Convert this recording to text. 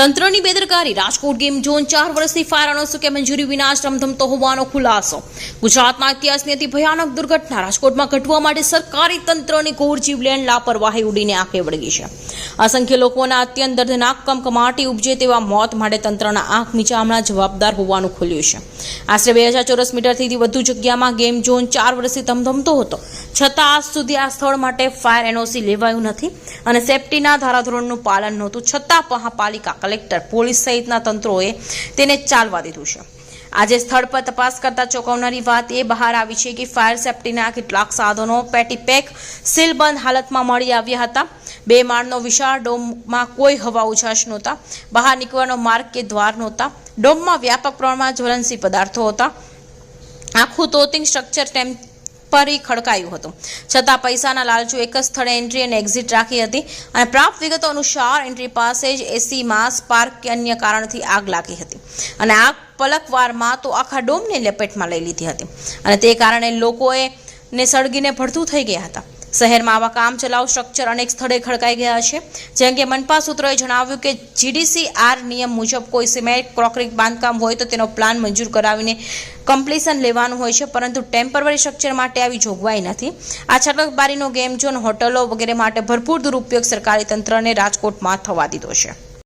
તંત્રની બેદરકારી. Rajkot game zone ચાર વર્ષથી ફાયર અનોસુકે મંજૂરી વિના જ ધમધમતો હોવાનો ખુલાસો. ગુજરાતના ઇતિહાસની અતિ ભયાનક દુર્ઘટના રાજકોટમાં ઘટવા માટે સરકારી તંત્રની ઘોર જીવલેણ લાપરવાહી ઉડીને આંખે વળગી છે. અસંખ્ય લોકોના અત્યંત દર્દનાક, કમકમાટી ઉપજે તેવા મોત માટે તંત્રના આંખ નીચામણા જવાબદાર હોવાનું ખુલ્યું છે. આશરે બે હજાર ચોરસ મીટરથી વધુ જગ્યામાં ગેમ ઝોન ચાર વર્ષથી ધમધમતો હતો. છતાં આજ સુધી આ સ્થળ માટે ફાયર એનઓસી લેવાયું નથી અને સેફટીના ધારાધોરણનું પાલન નહોતું. છતાં મહાપાલિકા કલેક્ટર પોલીસ સહિતના તંત્રોએ તેને ચાલવા દીધું છે. આજે સ્થળ પર તપાસ કરતા ચોંકાવનારી વાત એ બહાર આવી છે કે ફાયર સેફટીના કેટલાક સાધનો પેટી પેક, સીલબંધ હાલતમાં મળી આવ્યા હતા. બે માળનો વિશાળ ડોમમાં કોઈ હવા ઉજાશ નહોતા. બહાર નીકળવાનો માર્ગ કે દ્વાર નહોતા. ડોમમાં વ્યાપક પ્રમાણમાં જ્વલનશીલ પદાર્થો હતા. આખું તોતિંગ સ્ટ્રક્ચર ટેમ્પરી ખડકાયું હતું. છતાં પૈસાના લાલચુ એક જ સ્થળે એન્ટ્રી અને એક્ઝિટ રાખી હતી અને પ્રાપ્ત વિગતો અનુસાર એન્ટ્રી પાસે જ એસીમાં સ્પાર્ક કે અન્ય કારણથી આગ લાગી હતી. અને આગ પલકવારમાં તો આખા ડોમને લપેટમાં લઈ લીધી હતી. અને તે કારણે લોકોએ ને સળગીને ભડતું થઈ ગયા હતા. શહેરમાં આવા કામ ચલાવ સ્ટ્રક્ચર અનેક સ્થળે ખડકાઈ ગયા છે. જે અંગે મનપા સૂત્રોએ જણાવ્યું કે જીડીસી આર નિયમ મુજબ કોઈ સિમેન્ટ ક્રોકરી બાંધકામ હોય તો તેનો પ્લાન મંજૂર કરાવીને કમ્પ્લીશન લેવાનું હોય છે, પરંતુ ટેમ્પરરી સ્ટ્રક્ચર માટે આવી જોગવાઈ નથી. આ છટકબારીનો ગેમ ઝોન હોટલો વગેરે માટે ભરપૂર દુરુપયોગ સરકારી તંત્રને રાજકોટમાં થવા દીધો છે.